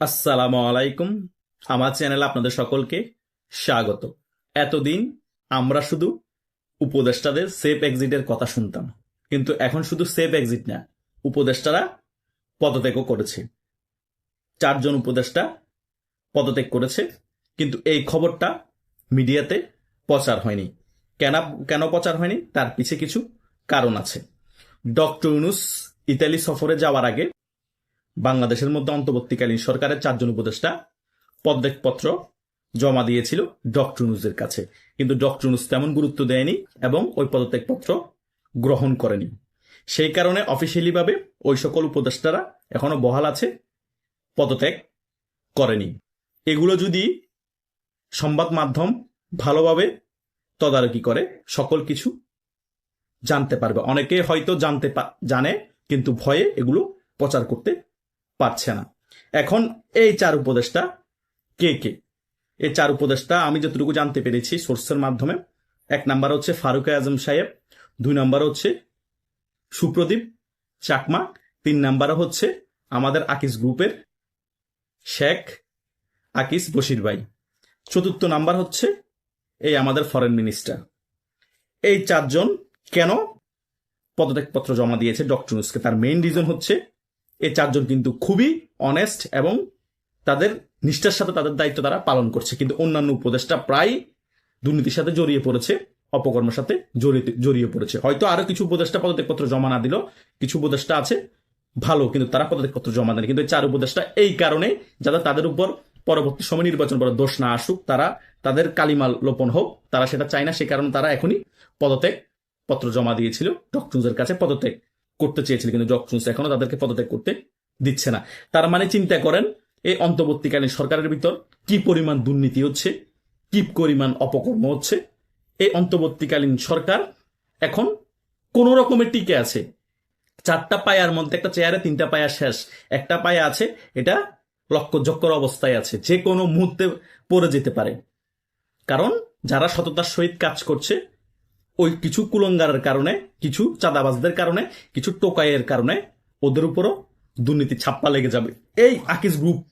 আসসালামু আলাইকুম। আমার চ্যানেলে আপনাদের সকলকে স্বাগত। এতদিন আমরা শুধু উপদেষ্টাদের সেফ এক্সিটের কথা শুনতাম, কিন্তু এখন শুধু সেফ এক্সিট না, উপদেষ্টারা পদত্যাগও করেছে। চারজন উপদেষ্টা পদত্যাগ করেছে, কিন্তু এই খবরটা মিডিয়াতে প্রচার হয়নি। কেন কেন প্রচার হয়নি? তার পিছে কিছু কারণ আছে। ডক্টর ইউনুস ইতালি সফরে যাওয়ার আগে বাংলাদেশের মধ্যে অন্তর্বর্তীকালীন সরকারের চারজন উপদেষ্টা পদত্যাগপত্র জমা দিয়েছিল ডক্টর ইউনুসের কাছে। কিন্তু ডক্টর ইউনুস তেমন গুরুত্ব দেয়নি এবং ওই পদত্যাগপত্র গ্রহণ করেনি। সেই কারণে অফিসিয়ালিভাবে ওই সকল উপদেষ্টারা এখনও বহাল আছে, পদত্যাগ করেনি। এগুলো যদি সংবাদ মাধ্যম ভালোভাবে তদারকি করে, সকল কিছু জানতে পারবে। অনেকে হয়তো জানতে জানে, কিন্তু ভয়ে এগুলো প্রচার করতে পারছে না। এখন এই চার উপদেষ্টা কে কে? এই চার উপদেষ্টা আমি যতটুকু জানতে পেরেছি সোর্সের মাধ্যমে, এক নাম্বার হচ্ছে ফারুক আজম সাহেব, দুই নাম্বার হচ্ছে সুপ্রদীপ চাকমা, তিন নাম্বার হচ্ছে আমাদের আকিস গ্রুপের শেখ আকিস বশির ভাই। চতুর্থ নাম্বার হচ্ছে এই আমাদের ফরেন মিনিস্টার এই চারজন কেন পদত্যাগপত্র জমা দিয়েছে? ডক্টর তার মেইন রিজন হচ্ছে এই চারজন কিন্তু খুবই অনেস্ট এবং তাদের নিষ্ঠার সাথে তাদের দায়িত্ব তারা পালন করছে। কিন্তু অন্যান্য উপদেষ্টা প্রায় দুর্নীতির সাথে জড়িয়ে পড়েছে, অপকর্মের সাথে জড়িয়ে পড়েছে। হয়তো আরও কিছু উপদেষ্টা পদত্যাগপত্র জমা না দিল, কিছু উপদেষ্টা আছে ভালো, কিন্তু তারা পদত্যাগপত্র জমা দেয়নি। কিন্তু চার উপদেষ্টা এই কারণে যাতে তাদের উপর পরবর্তী সময় নির্বাচন পরে দোষ না আসুক, তারা তাদের কালিমাল লোপন হোক, তারা সেটা চায় না, সে কারণে তারা এখনই পদত্যাগ পত্র জমা দিয়েছিল। ডক্টরসের কাছে পদত্যাগ করতে চেয়েছিল কিন্তু ডক্টরস এখনও, তাদেরকে পদত্যাগ করতে দিচ্ছে না। তার মানে চিন্তা করেন, এই অন্তর্বর্তীকালীন সরকারের ভিতর কি পরিমাণ দুর্নীতি হচ্ছে, কি পরিমাণ অপকর্ম হচ্ছে, এই অন্তর্বর্তীকালীন সরকার এখন কোন রকমের টিকে আছে। চারটা পায়ার মধ্যে, একটা চেয়ারে তিনটা পায়া শেষ, একটা পায়া আছে, এটা লক্ষ্যজক্কর অবস্থায় আছে, যে কোনো মুহূর্তে পড়ে যেতে পারে। কারণ যারা সততার সহিত কাজ করছে ওই কিছু কুলঙ্গারের কারণে, কিছু চাঁদাবাজদের কারণে, কিছু টোকাইয়ের কারণে ওদের উপরও দুর্নীতি ছাপ্পা লেগে যাবে। এই আকিস গ্রুপ,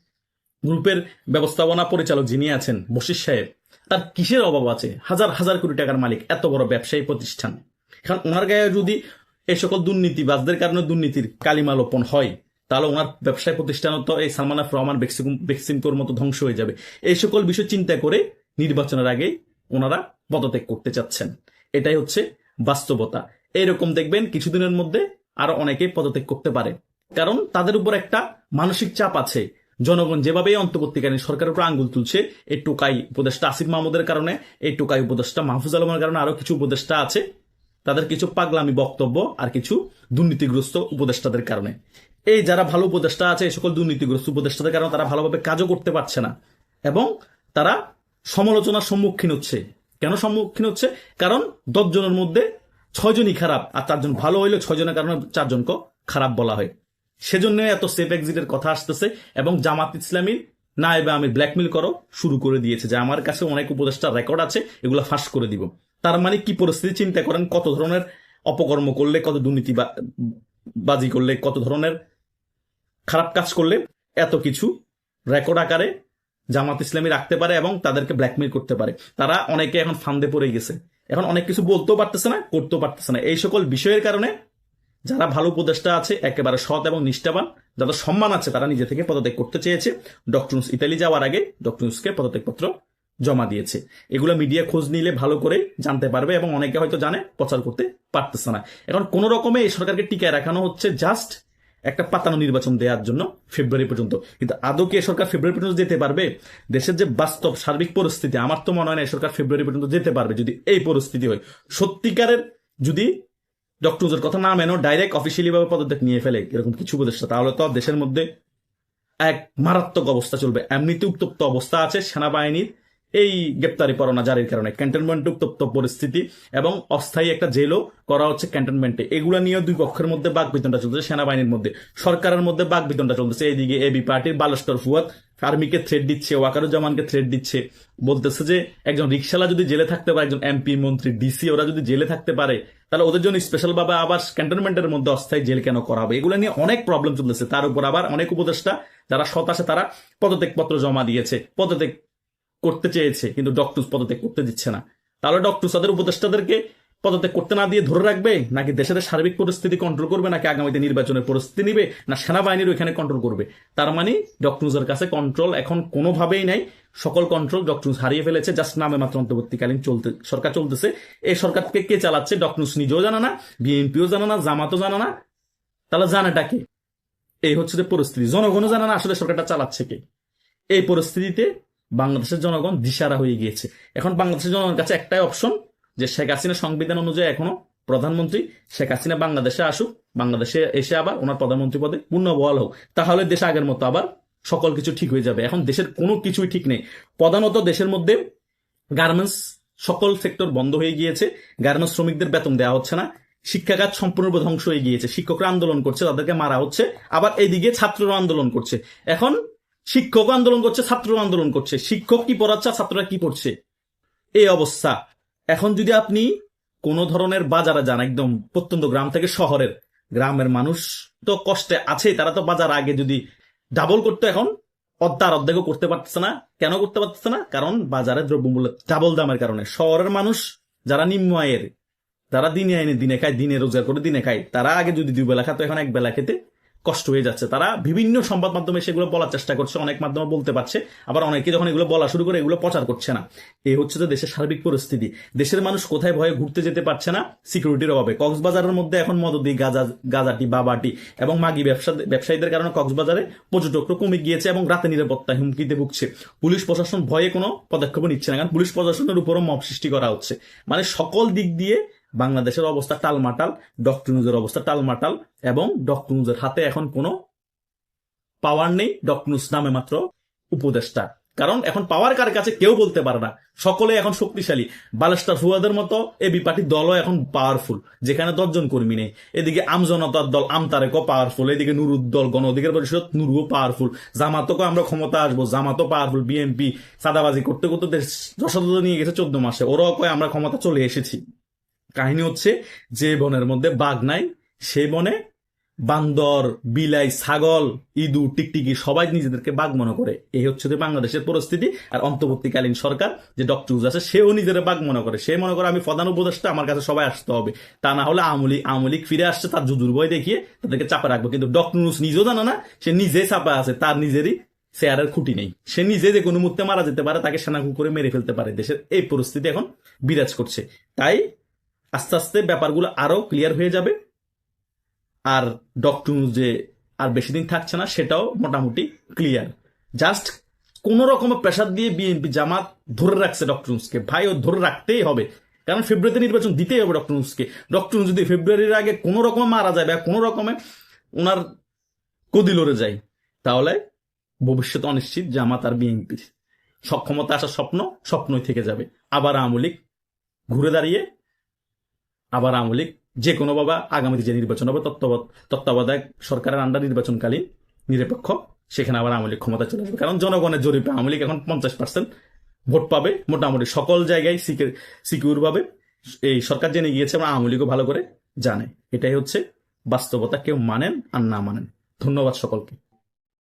গ্রুপের ব্যবস্থাপনা পরিচালক যিনি আছেন বশির সাহেব, তার কিসের অভাব আছে? হাজার হাজার কোটি টাকার মালিক, এত বড় ব্যবসায়ী প্রতিষ্ঠান। কারণ ওনার গায়ে যদি এই সকল দুর্নীতিবাজদের কারণে দুর্নীতির কালিমা লোপন হয়, তাহলে ওনার ব্যবসায় প্রতিষ্ঠানও তো এই সালমান আফ রহমান বেক্সিম- বেক্সিমকোর মতো ধ্বংস হয়ে যাবে। এই সকল বিষয় চিন্তা করে নির্বাচনের আগে ওনারা পদত্যাগ করতে চাচ্ছেন। এটাই হচ্ছে বাস্তবতা। এরকম দেখবেন কিছুদিনের মধ্যে আরও অনেকেই পদত্যাগ করতে পারে। কারণ তাদের উপর একটা মানসিক চাপ আছে। জনগণ যেভাবে অন্তর্বর্তীকালীন সরকারের উপর আঙ্গুল তুলছে, এই টোকাই উপদেষ্টা আসিফ মাহমুদের কারণে, এই টোকাই উপদেষ্টা মাহফুজ আলমের কারণে আরও কিছু উপদেষ্টা আছে। তাদের কিছু পাগলামি বক্তব্য আর কিছু দুর্নীতিগ্রস্ত উপদেষ্টাদের কারণে। এই যারা ভালো উপদেষ্টা আছে, এই সকল দুর্নীতিগ্রস্ত উপদেষ্টাদের কারণে তারা ভালোভাবে কাজও করতে পারছে না। এবং তারা সমালোচনার সম্মুখীন হচ্ছে। কেন সম্মুখীন হচ্ছে? কারণ দশ জনের মধ্যে ছয়জনই খারাপ আর চারজন ভালো হইলে ছয়জনের কারণে চারজনকে খারাপ বলা হয়। সেজন্য এত সেফ এক্সিটের কথা আসতেছে এবং জামাত ইসলামীর না এবার আমি ব্ল্যাকমেল করো শুরু করে দিয়েছে যে আমার কাছে অনেক উপদেষ্টার রেকর্ড আছে, এগুলো ফাঁস করে দিব। তার মানে কি পরিস্থিতি? চিন্তা করেন কত ধরনের অপকর্ম করলে, কত দুর্নীতি বাজি করলে, কত ধরনের খারাপ কাজ করলে এত কিছু রেকর্ড আকারে জামাত ইসলামী রাখতে পারে এবং তাদেরকে ব্ল্যাকমেল করতে পারে। তারা অনেকে এখন ফান্দে পড়ে গেছে। এখন অনেক কিছু বলতেও পারতেছে না, করতেও পারতেছে না। এই সকল বিষয়ের কারণে যারা ভালো উপদেষ্টা আছে, একেবারে সৎ এবং নিষ্ঠাবান, যাদের সম্মান আছে, তারা নিজে থেকে পদত্যাগ করতে চেয়েছে। ডক্টর ইতালি যাওয়ার আগে ডক্টর কে পদত্যাগপত্র জমা দিয়েছে। এগুলো মিডিয়া খোঁজ নিলে ভালো করে জানতে পারবে এবং অনেকে হয়তো জানে, প্রচার করতে পারতেছে না। এখন কোন রকমে এই সরকারকে টিকায় রাখানো হচ্ছে জাস্ট একটা পাতানো নির্বাচন দেওয়ার জন্য ফেব্রুয়ারি পর্যন্ত। কিন্তু আদৌ কি সরকার ফেব্রুয়ারি পর্যন্ত যেতে পারবে? দেশের যে বাস্তব সার্বিক পরিস্থিতি, আমার তো মনে হয় না সরকার ফেব্রুয়ারি পর্যন্ত যেতে পারবে যদি এই পরিস্থিতি হয়। সত্যিকারের যদি ডক্টরদের কথা না মেনো ডাইরেক্ট অফিসিয়ালি ভাবে পদত্যাগ নিয়ে ফেলে এরকম কিছু উপদেষ্টা, তাহলে তো দেশের মধ্যে এক মারাত্মক অবস্থা চলবে। এমনিতে উত্তপ্ত অবস্থা আছে সেনাবাহিনীর এই গ্রেপ্তারি পরোয়ানা জারির কারণে। ক্যান্টনমেন্টে উত্তপ্ত পরিস্থিতি এবং অস্থায়ী একটা জেলও করা হচ্ছে ক্যান্টনমেন্টে এগুলো নিয়ে দুই পক্ষের মধ্যে বাক বিতনটা চলতেছে, সেনাবাহিনীর মধ্যে। সরকারের মধ্যে বাক বিতনটা চলতেছে এইদিকে এবি পার্টির বালস্কর ফুয়াদ আর্মিকে থ্রেড দিচ্ছে, ওয়াকারুজ্জামানকে থ্রেড দিচ্ছে। বলতেছে যে, একজন রিক্সালা যদি জেলে থাকতে পারে, একজন এমপি, মন্ত্রী ডিসি ওরা যদি জেলে থাকতে পারে, তাহলে ওদের জন্য স্পেশাল ভাবে আবার ক্যান্টনমেন্টের মধ্যে অস্থায়ী জেল কেন করা হবে? এগুলো নিয়ে অনেক প্রবলেম চলতেছে। তার উপর আবার অনেক উপদেষ্টা যারা আছে, তারা পদত্যাগ পত্র জমা দিয়েছে। পদত্যাগ করতে চেয়েছে, কিন্তু ডক্টুস পদত্যাগ করতে দিচ্ছে না। তাহলে ডক্টুস তাদের উপদেষ্টাদেরকে পদত্যাগ করতে না দিয়ে ধরে রাখবে? নাকি দেশের সার্বিক পরিস্থিতি কন্ট্রোল করবে? নাকি আগামীতে নির্বাচনের পরিস্থিতি নিবে? না সেনাবাহিনীর ওইখানে কন্ট্রোল করবে? তার মানে ডক্টুসের কাছে কন্ট্রোল এখন কোনোভাবেই নাই। সকল কন্ট্রোল ডক্টুস হারিয়ে ফেলেছে জাস্ট নামে মাত্র অন্তর্বর্তীকালীন চলতে, সরকার চলতেছে। এই সরকারকে কে চালাচ্ছে? ডক্টুস নিজেও জানে না, বিএনপিও জানে না, জামাতও জানে না। তাহলে জানেটা কে? এই হচ্ছে যে পরিস্থিতি। জনগণও জানে না আসলে সরকারটা চালাচ্ছে কে। এই পরিস্থিতিতে বাংলাদেশের জনগণ দিশারা হয়ে গিয়েছে। এখন বাংলাদেশের জনগণের কাছে একটাই অপশন যে শেখ হাসিনা সংবিধান অনুযায়ী এখনও প্রধানমন্ত্রী শেখ হাসিনা বাংলাদেশে আসুক, বাংলাদেশে এসে আবার ওনার প্রধানমন্ত্রী পদে পূর্ণ বহাল হোক। তাহলে দেশ আগের মতো আবার সকল কিছু ঠিক হয়ে যাবে। এখন দেশের কোনো কিছুই ঠিক নেই। প্রধানত দেশের মধ্যে গার্মেন্টস সকল সেক্টর বন্ধ হয়ে গিয়েছে। গার্মেন্টস শ্রমিকদের বেতন দেওয়া হচ্ছে না। শিক্ষাখাত সম্পূর্ণরূপে ধ্বংস হয়ে গিয়েছে। শিক্ষকরা আন্দোলন করছে, তাদেরকে মারা হচ্ছে। আবার এইদিকে ছাত্ররা আন্দোলন করছে। এখন শিক্ষক আন্দোলন করছে, ছাত্র আন্দোলন করছে। শিক্ষক কি পড়াচ্ছে, ছাত্ররা কি পড়ছে? এই অবস্থা। এখন যদি আপনি কোনো ধরনের বাজারে যান, একদম প্রত্যন্ত গ্রাম থেকে শহরের, গ্রামের মানুষ তো কষ্টে আছে, তারা তো বাজার আগে যদি ডাবল করতে, এখন অর্ধার অর্ধেকও করতে পারতেছে না। কেন করতে পারতেছে না? কারণ বাজারে দ্রব্যমূল্য ডাবল দামের কারণে। শহরের মানুষ যারা নিম্ন আয়ের, যারা দিনে আইনে দিনে খায়, দিনে রোজগার করে দিনে খায়, তারা আগে যদি দুই বেলা খাতো এখন এক বেলা খেতে কষ্ট হয়ে যাচ্ছে। তারা বিভিন্ন সংবাদ মাধ্যমে সেগুলো বলার চেষ্টা করছে, অনেক মাধ্যমে বলতে পারছে, আবার অনেকে যখন এগুলো বলা শুরু করে এগুলো প্রচার করছে না। এই হচ্ছে তো দেশের সার্বিক পরিস্থিতি। দেশের মানুষ কোথায় ভয়ে ঘুরতে যেতে পারছে না? সিকিউরিটির অভাবে। কক্সবাজারের মধ্যে এখন মদদি গাজা, গাজাটি, বাবাটি এবং মাগি ব্যবসা, ব্যবসায়ীদের কারণে কক্সবাজারে পর্যটকরা কমে গিয়েছে এবং রাতে নিরাপত্তা হুমকিতে ভুগছে। পুলিশ প্রশাসন ভয়ে কোনো পদক্ষেপ নিচ্ছে না, কারণ পুলিশ প্রশাসনের উপরও মব সৃষ্টি করা হচ্ছে। মানে সকল দিক দিয়ে বাংলাদেশের অবস্থা টালমাটাল ডক্টর নিউজের অবস্থা টালমাটাল এবং ডক্টর নিউজের হাতে এখন কোনো পাওয়ার নেই ডক্টর নিউজ নামে মাত্র উপদেষ্টা। কারণ এখন পাওয়ার কার কাছে কেউ বলতে পারে না। সকলে এখন শক্তিশালী। বালেস্টার ফুয়াদের মতো এবি পার্টির দলও এখন পাওয়ারফুল যেখানে দশজন কর্মী নেই। এদিকে আমজনতার দল আমতারেকও পাওয়ারফুল এদিকে নুরুদ দল, গণ অধিকার পরিষদ নুরুও পাওয়ারফুল জামাতকে আমরা ক্ষমতা আসব। জামাতও পাওয়ারফুল বিএনপি সাদাবাজি করতে করতে দেশ যশোর নিয়ে গেছে চোদ্দ মাসে। ওরাও কয়, আমরা ক্ষমতা চলে এসেছি। কাহিনী হচ্ছে যে বনের মধ্যে বাঘ নাই, সে বনে বান্দর, বিলাই, ছাগল ইদু টিকটিকি সবাই নিজেদেরকে বাঘ মনে করে। এই হচ্ছে যে বাংলাদেশের পরিস্থিতি আর অন্তর্বর্তীকালীন সরকার যে ডক্টর আছে, সেও নিজের বাঘ মনে করে। সে মনে করে আমি প্রধান উপদেষ্টা, আমার কাছে সবাই আসতে হবে। তা না হলে আমলি আমলিক ফিরে আসছে, তার জুজুর বই দেখিয়ে তাদেরকে চাপা রাখব। কিন্তু ডক্টর নিজেও জানে না, সে নিজে চাপা আছে, তার নিজেরই চেয়ারের খুঁটি নেই। সে নিজে যে কোনো মুহূর্তে মারা যেতে পারে, তাকে সেনা করে মেরে ফেলতে পারে। দেশের এই পরিস্থিতি এখন বিরাজ করছে। তাই আস্তে আস্তে ব্যাপারগুলো আরও ক্লিয়ার হয়ে যাবে। আর ডক্টর যে আর বেশি দিন থাকছে না, সেটাও মোটামুটি ক্লিয়ার জাস্ট কোন রকমের প্রেশার দিয়ে বিএনপি জামাত ধরে রাখছে ডক্টর নুসকে ভাই, ও ধরে রাখতেই হবে। কারণ ফেব্রুয়ারিতে নির্বাচন দিতেই হবে ডক্টর নুসকে ডক্টর যদি ফেব্রুয়ারির আগে কোনো রকমে মারা যায় বা কোনো রকমে ওনার কদি লড়ে যায়, তাহলে ভবিষ্যৎ অনিশ্চিত জামাত আর বিএনপির সক্ষমতা আসার স্বপ্ন, স্বপ্নই থেকে যাবে। আবার আমলিক ঘুরে দাঁড়িয়ে আবার আওয়ামী লীগ যে কোনো বাবা আগামীতে যে নির্বাচন হবে তত্ত্বাবধায়ক সরকারের আন্ডার নির্বাচনকালীন নিরপেক্ষ, সেখানে আবার আওয়ামী লীগ ক্ষমতা চলে আসবে। কারণ জনগণের জরিপে আওয়ামী লীগ এখন পঞ্চাশ পার্সেন্ট ভোট পাবে, মোটামুটি সকল জায়গায় সিকিউর ভাবে। এই সরকার জেনে গিয়েছে এবং আওয়ামী লীগও ভালো করে জানে। এটাই হচ্ছে বাস্তবতা, কেউ মানেন আর না মানেন। ধন্যবাদ সকলকে।